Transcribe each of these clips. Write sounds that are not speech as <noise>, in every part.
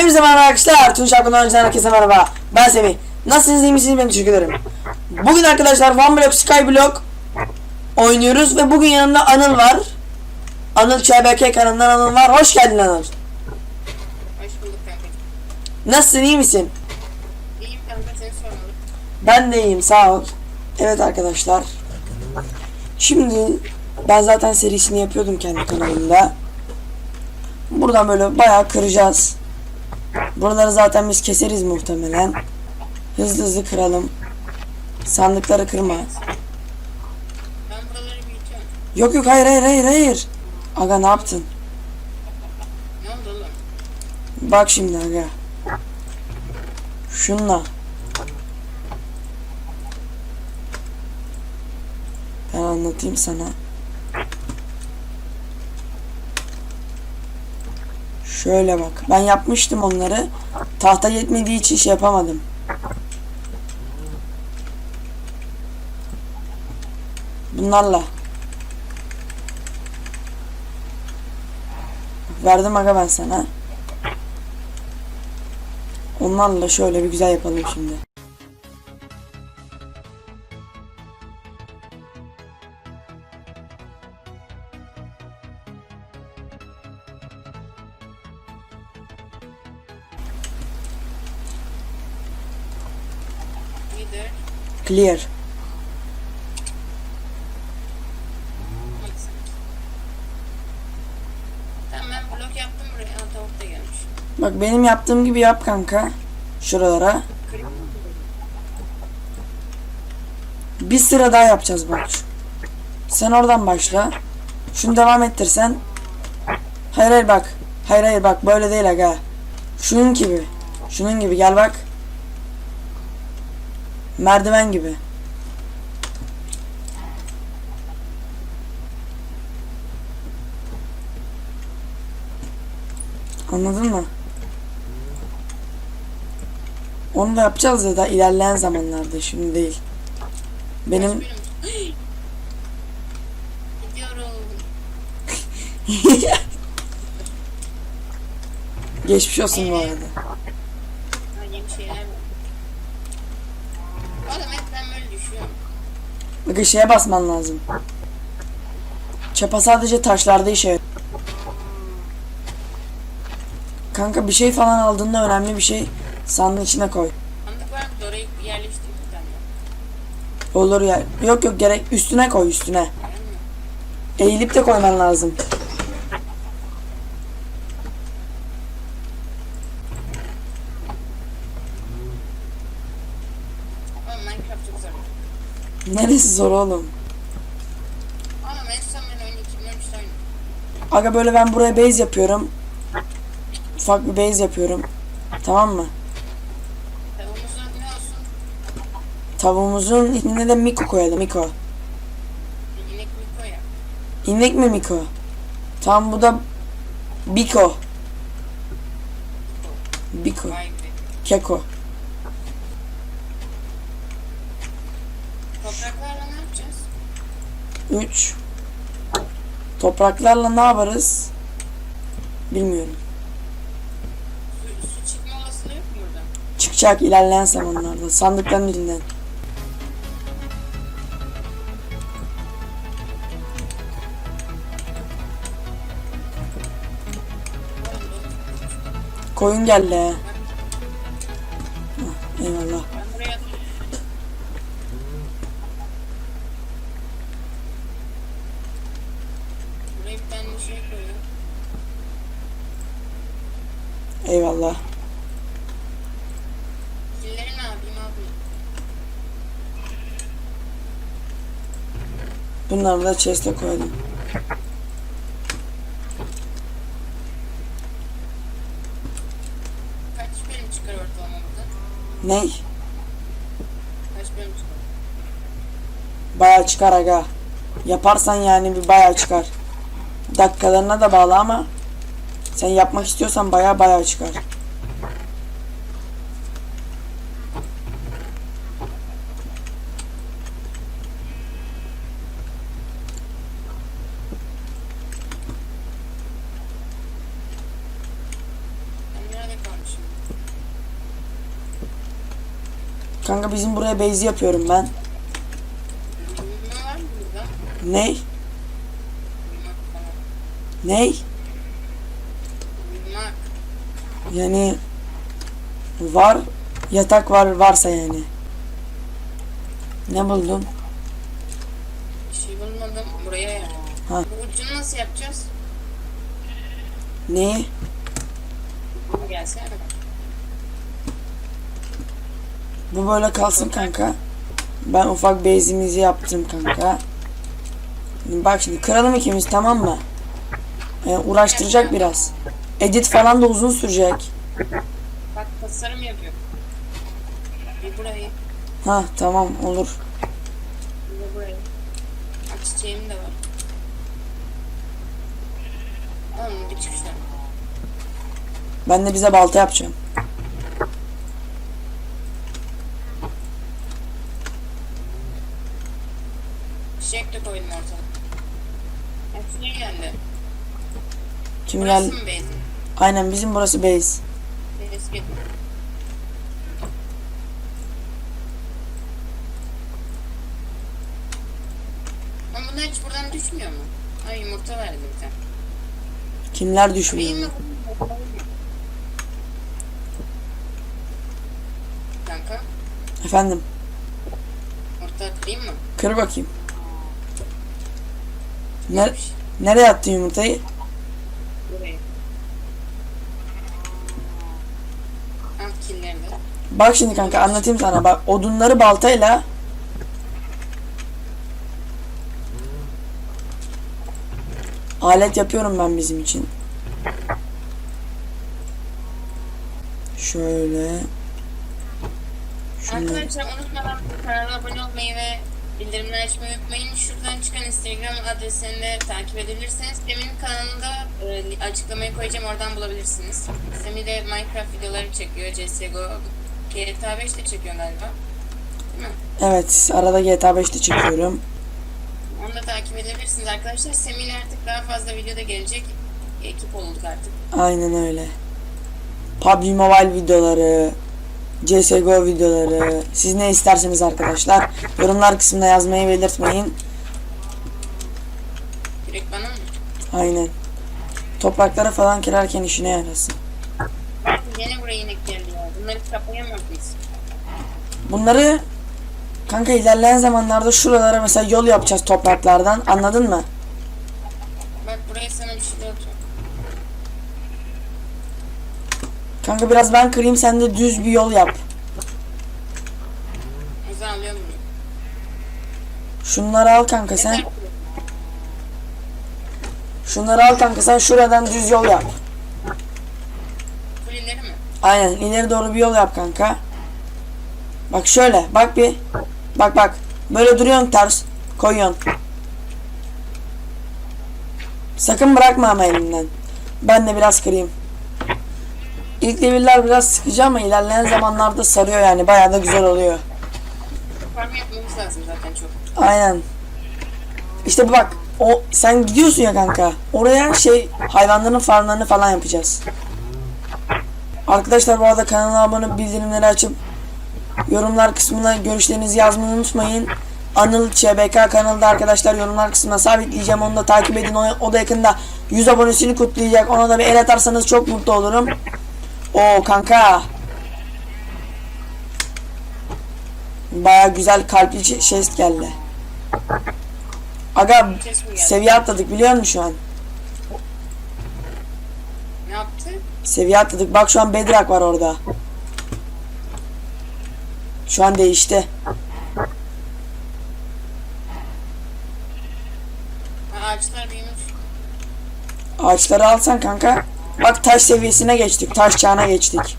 Hepinize merhaba arkadaşlar. Tunç Akın'dan önceden herkese merhaba. Ben Semih. Nasılsınız iyi misiniz? Ben teşekkür ederim. Bugün arkadaşlar One Block Skyblock oynuyoruz ve bugün yanımda Anıl var. Anıl ÇBK kanalından Anıl var. Hoş geldin Anıl. Hoş bulduk kanka. Nasılsın iyi misin? İyiyim kanka seni sormalı. Ben de iyiyim sağ ol. Evet arkadaşlar. Şimdi ben zaten serisini yapıyordum kendi kanalımda. Buradan böyle bayağı kıracağız. Buraları zaten biz keseriz muhtemelen. Hızlı hızlı kıralım. Sandıkları kırma. Yok yok hayır hayır hayır hayır. Aga ne yaptın? Bak şimdi aga. Şunla. Ben anlatayım sana. Şöyle bak. Ben yapmıştım onları. Tahta yetmediği için şey yapamadım. Bunlarla. Verdim aga ben sana. Onlarla şöyle bir güzel yapalım şimdi. Clear. Tamam ben blok yaptım buraya. Tavuk da gelmiş. Bak benim yaptığım gibi yap kanka. Şuralara. Bir sıra daha yapacağız bak. Sen oradan başla. Şunu devam ettirsen. Hayır hayır bak. Hayır hayır bak böyle değil aga. Şunun gibi. Şunun gibi gel bak. Merdiven gibi. Anladın mı? Onu da yapacağız ya da ilerleyen zamanlarda şimdi değil. Benim <laughs> geçmiş olsun bu arada. Bakın şeye basman lazım. Çapa sadece taşlarda işe yarıyor. Kanka bir şey falan aldığında önemli bir şey sandığın içine koy. Sandık var mı? Orayı yerleştirdim bir tane. Olur ya. Yok yok gerek üstüne koy üstüne. Eğilip de koyman lazım. Minecraft çok zor. Neresi zor oğlum? Son ben oyunu 2013'te oynadım. Aga böyle ben buraya base yapıyorum. Ufak bir base yapıyorum. Tamam mı? Tavuğumuzun ne olsun? Tavuğumuzun içine de Miko koyalım. Miko. İnek Miko ya. İnek mi Miko? Tamam bu da Biko. Biko. Vay be. Keko. Topraklarla ne yapacağız? 3 Topraklarla ne yaparız? Bilmiyorum. Çıkacak ilerleyen zamanlarda. Sandıkların içinden. Koyun geldi. Eyvallah. Ben buraya Buraya bir tane şey koyuyorum. Eyvallah. Killeri ne yapayım abi? Bunları da chest'e koydum. Kaç bölüm çıkar ortalama burada? Ney? Kaç bölüm çıkar? Bayağı çıkar aga. Yaparsan yani bir bayağı çıkar. Dakikalarına da bağlı ama sen yapmak istiyorsan baya baya çıkar. Kanka bizim buraya base yapıyorum ben. Ne? Ne? Yani var yatak var varsa yani. Ne buldun? Bir şey bulmadım. Buraya ya. Ha. Bu ucunu nasıl yapacağız? Neyi? Bu gelsene. Bu böyle kalsın kanka. Ben ufak base'imizi yaptım kanka. Bak şimdi kıralım ikimiz tamam mı? Ee, uğraştıracak biraz. Edit falan da uzun sürecek. Bak tasarım yapıyor. Bir burayı. Ha tamam olur. Bir de burayı. Bak çiçeğim de var. Oğlum bir çıkışlar. Ben de bize balta yapacağım. Çiçek de koydum ortaya. Hepsine geldi. Kim Burası geldi? mı benzin? Aynen bizim burası base. Eski. Ama bunlar hiç buradan düşmüyor mu? Ay yumurta verdi bir tane. Kimler düşmüyor? Kanka, Efendim orta kırayım mı? kır bakayım. Ner Hiçbir şey. nereye attın yumurtayı? Buraya. Al killerini de. Bak şimdi kanka anlatayım sana. Bak odunları baltayla alet yapıyorum ben bizim için. Şöyle. Şunu Arkadaşlar unutmadan kanala abone olmayı ve bildirimleri açmayı unutmayın. Şuradan çıkan Instagram adresini de takip edebilirsiniz. Semih'in kanalında e, açıklamayı koyacağım oradan bulabilirsiniz. Semih de Minecraft videoları çekiyor. CSGO, GTA 5 de çekiyor galiba. Değil mi? Evet, arada GTA 5'te çekiyorum. Onu da takip edebilirsiniz arkadaşlar. Semih'le artık daha fazla videoda gelecek ekip olduk artık. Aynen öyle. PUBG Mobile videoları, CSGO videoları, siz ne isterseniz arkadaşlar yorumlar kısmında yazmayı belirtmeyin. Direkt bana mı? Aynen. Toprakları falan kirarken işine yarasın. Yine buraya inek geldi. Bunları kapayamaz mıyız? Bunları kanka ilerleyen zamanlarda şuralara mesela yol yapacağız topraklardan. Anladın mı? Bak buraya sana bir şey atıyor. Kanka biraz ben kırayım sen de düz bir yol yap. Alıyorum. Şunları al kanka sen. Yeter. Şunları al kanka sen şuradan düz yol yap. Fulileri mi? Aynen ileri doğru bir yol yap kanka. Bak şöyle bak bir. Bak bak. Böyle duruyorsun ters. Koyuyorsun. Sakın bırakma ama elimden. Ben de biraz kırayım. İlk devirler biraz sıkıcı ama ilerleyen zamanlarda sarıyor yani. Bayağı da güzel oluyor. Farm yapmamız lazım zaten çok. Aynen. İşte bu bak. O sen gidiyorsun ya kanka. Oraya şey hayvanların farmlarını falan yapacağız. Arkadaşlar bu arada kanala abone olup bildirimleri açıp yorumlar kısmına görüşlerinizi yazmayı unutmayın. Anıl ÇBK kanalında arkadaşlar yorumlar kısmına sabitleyeceğim. Onu da takip edin. O, o da yakında 100 abonesini kutlayacak. Ona da bir el atarsanız çok mutlu olurum. O kanka. Baya güzel kalpli chest geldi. Aga seviye atladık biliyor musun şu an? Ne yaptı? Seviye atladık. Bak şu an bedrock var orada. Şu an değişti. Ha, ağaçlar büyümüş. Ağaçları alsan kanka. Bak taş seviyesine geçtik. Taş çağına geçtik.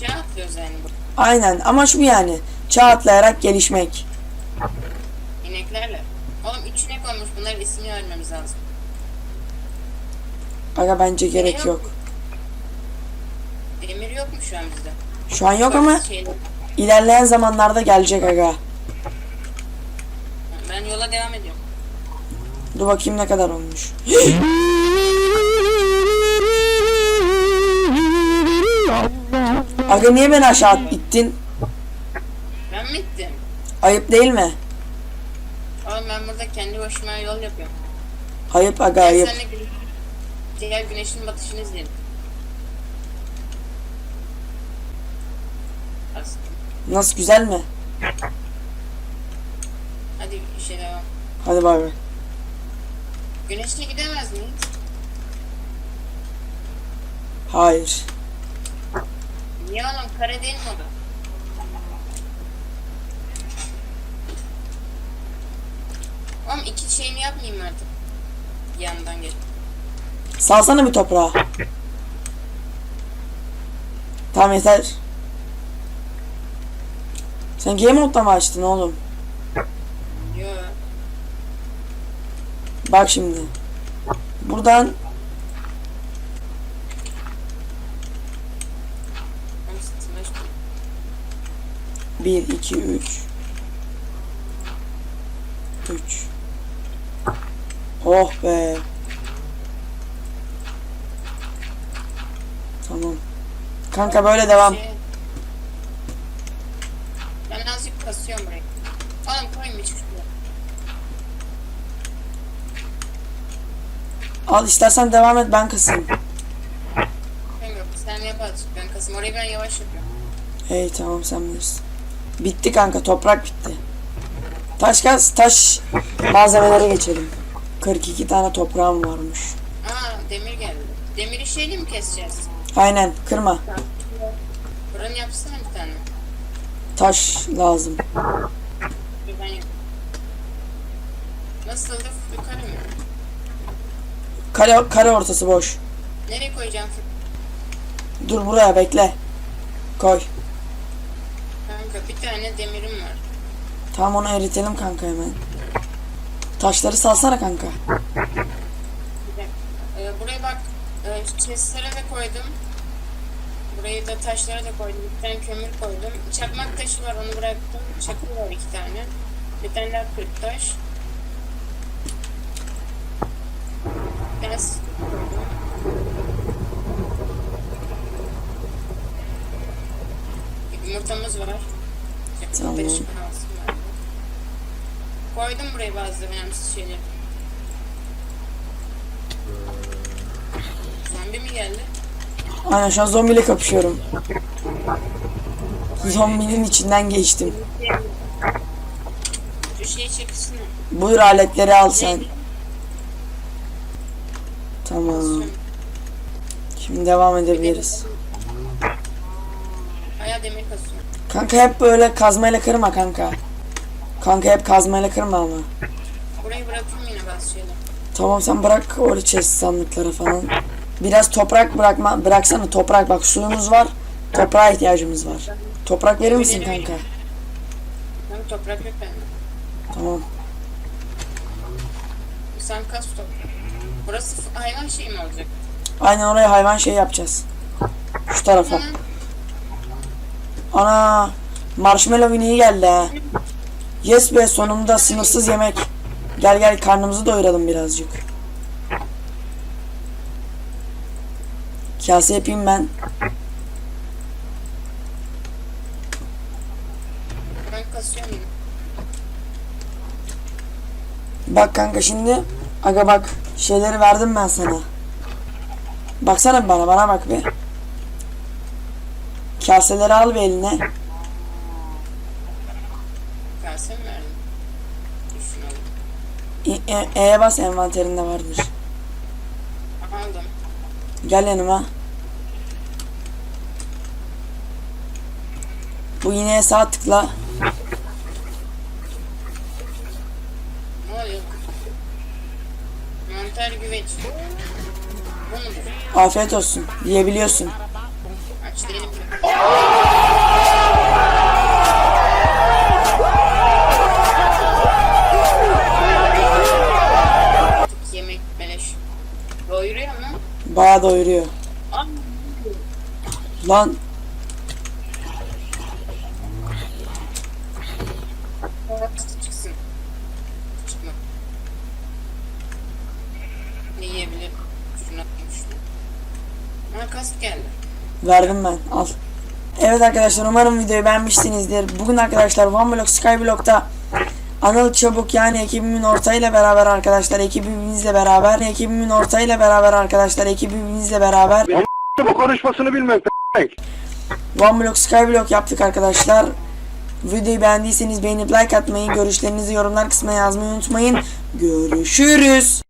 Çağ atlıyoruz yani bu. Aynen ama şu yani. Çağ atlayarak gelişmek. İneklerle. Oğlum üç inek olmuş. Bunların ismini öğrenmemiz lazım. Aga bence gerek yok. Demir yok mu şu an bizde? Şu an yok ama Şeyler- ilerleyen zamanlarda gelecek aga. Ben yola devam ediyorum. Dur bakayım ne kadar olmuş. <laughs> Aga niye beni aşağı ittin? Ben mi gittim? Ayıp değil mi? Oğlum ben burada kendi başıma yol yapıyorum. Ayıp aga Gel ayıp. senle diğer güneşin batışını izleyelim. Aslında. Nasıl güzel mi? Hadi işe devam. Hadi bay bay. Güneşle gidemez miyiz? Hayır. Niye oğlum kare değil mi o da? Oğlum iki şeyini yapmayayım artık. Yandan gel. Salsana bir toprağa. Tamam yeter. Sen game modda mı açtın oğlum? Bak şimdi. Buradan. 1, 2, 3 3 Oh be. Tamam. Kanka böyle devam. Şey- Ben azıcık kasıyorum burayı. Oğlum koyayım hiç şuraya. Al istersen devam et ben yok. Sen yap azıcık ben kasayım. Orayı ben yavaş yapıyorum. Hey tamam sen bilirsin. Bitti kanka toprak bitti. Taş kas taş malzemelere geçelim. 42 tane toprağım varmış. Aa demir geldi. Demiri şeyle mi keseceğiz? Aynen kırma. Buranı yapsana bir tane. Taş lazım. Dur ben yapayım. Nasıldı? Yukarı mı? Kare, kare ortası boş. Nereye koyacağım? Dur buraya bekle. Koy. Kanka bir tane demirim var. Tamam onu eritelim kanka hemen. Taşları salsana kanka. Ee, buraya bak. E, chestlere de koydum. Burayı da taşlara da koydum. Bir tane kömür koydum. Çakmak taşı var onu bıraktım. Çakıl var iki tane. Bir tane daha kırık taş. Bir tane sıkıntı koydum. Yumurtamız var. Çakıl Tamam. taşı bende. Koydum buraya bazı önemsiz şeyleri. Zombi geldi? Aynen şu an zombiyle kapışıyorum. Zombinin içinden geçtim. Şu şeyi çekilsin? Buyur aletleri al sen. Tamam. Şimdi devam edebiliriz. Aya demir kasıyor. Kanka hep böyle kazmayla kırma kanka. Kanka hep kazmayla kırma ama. Burayı bırakayım yine bazı şeyler. Tamam sen bırak orada chest sandıkları falan. Biraz toprak bırakma bıraksana toprak bak suyumuz var. Toprağa ihtiyacımız var. Toprak verir misin kanka? Lan toprak yok bende. Tamam. Sen kas toprak. Burası hayvan şeyi mi olacak? Aynen oraya hayvan şey yapacağız. Şu tarafa. Ana, marshmallow iyi geldi ha. Yes be sonunda sınırsız yemek. Gel gel karnımızı doyuralım birazcık. Kase yapayım ben. ben kasıyorum. Bak kanka şimdi aga bak şeyleri verdim ben sana. Baksana bana bana bak bir. Kaseleri al bir eline. Kase mi verdin? İ- E- E'ye bas envanterinde vardır. Aldım. Gel yanıma. Bu iğneye sağ tıkla. Mantar güveç. Afiyet olsun. Yiyebiliyorsun. Yemek beleş. Doyuruyor mu? Bayağı doyuruyor. Lan çıksın. Çıkma. Ne yiyebilir? Şunu atayım şunu. Bana kask geldi. verdim ben. Al. Evet arkadaşlar umarım videoyu beğenmişsinizdir. Bugün arkadaşlar OneBlock Skyblock'ta Anıl Çabuk yani ekibimin ortağıyla beraber arkadaşlar ekibimizle beraber ekibimin ortağıyla beraber arkadaşlar ekibimizle beraber <laughs> bu konuşmasını bilmem. OneBlock Skyblock yaptık arkadaşlar. Videoyu beğendiyseniz beğenip like atmayı, görüşlerinizi yorumlar kısmına yazmayı unutmayın. Görüşürüz.